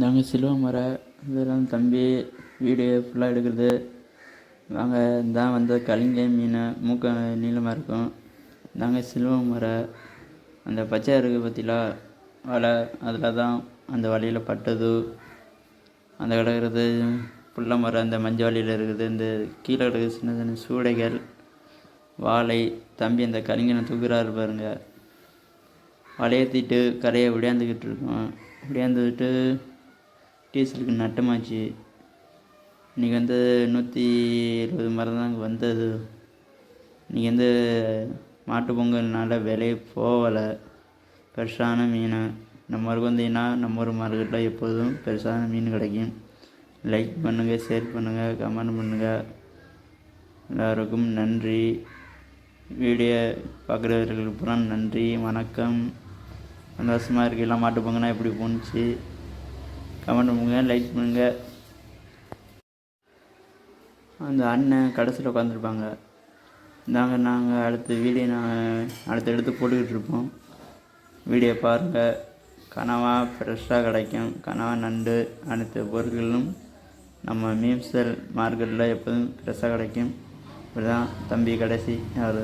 நாங்கள் சிலுவை மறை இதெல்லாம் தம்பி வீடியோ ஃபுல்லாக எடுக்கிறது. நாங்கள் தான் வந்து கலிங்க மீன் மூக்க நீளமாக இருக்கும். நாங்கள் சிலுவை மர அந்த பச்சை இருக்கு பற்றிலாம் வலை அதில் தான் அந்த வலையில் பட்டது. அந்த கிடக்கிறது புள்ள மரம் அந்த மஞ்சள் வலையில் இருக்குது. இந்த கீழே கிடக்குது சின்ன சின்ன சூடைகள் வாழை. தம்பி அந்த கலிங்கனை தூக்குறாரு பாருங்க. வலையத்திட்டு கரையை விடையாந்துக்கிட்டு இருக்கோம். விடையாந்துக்கிட்டு டீசலுக்கு நட்டமாச்சு. இன்றைக்கி வந்து நூற்றி இருபது மரம் தான் வந்தது. இன்றைக்கி வந்து மாட்டு பொங்கல்னால விலையே போகலை. பெருசான மீன். நம்ம ஊருக்கு வந்தீங்கன்னா நம்ம ஊர் மார்க்கெட்டில் எப்போதும் பெருசான மீன் கிடைக்கும். லைக் பண்ணுங்கள் ஷேர் பண்ணுங்கள் கமெண்ட் பண்ணுங்கள் எல்லோருக்கும் நன்றி. வீடியோ பார்க்குறவர்களுக்கு பூரா நன்றி வணக்கம். சந்தோஷமாக இருக்கு எல்லாம் மாட்டு பொங்கல்னால் எப்படி போணுச்சு? கமெண்ட் பண்ணுங்கள் லைக் பண்ணுங்கள் அந்த அண்ணன் கடைசியில் உட்காந்துருப்பாங்க நாங்கள் நாங்கள் அடுத்த வீடியோ நாங்கள் அடுத்து எடுத்து போட்டுக்கிட்டு இருப்போம். வீடியோ பாருங்கள் கனவா ஃப்ரெஷ்ஷாக கிடைக்கும். கனவா நண்டு அனைத்து பொருட்களும் நம்ம மீம்சல் மார்க்கெட்டில் எப்போதும் ஃப்ரெஷ்ஷாக கிடைக்கும். இப்படி தான் தம்பி கடைசி. அவர்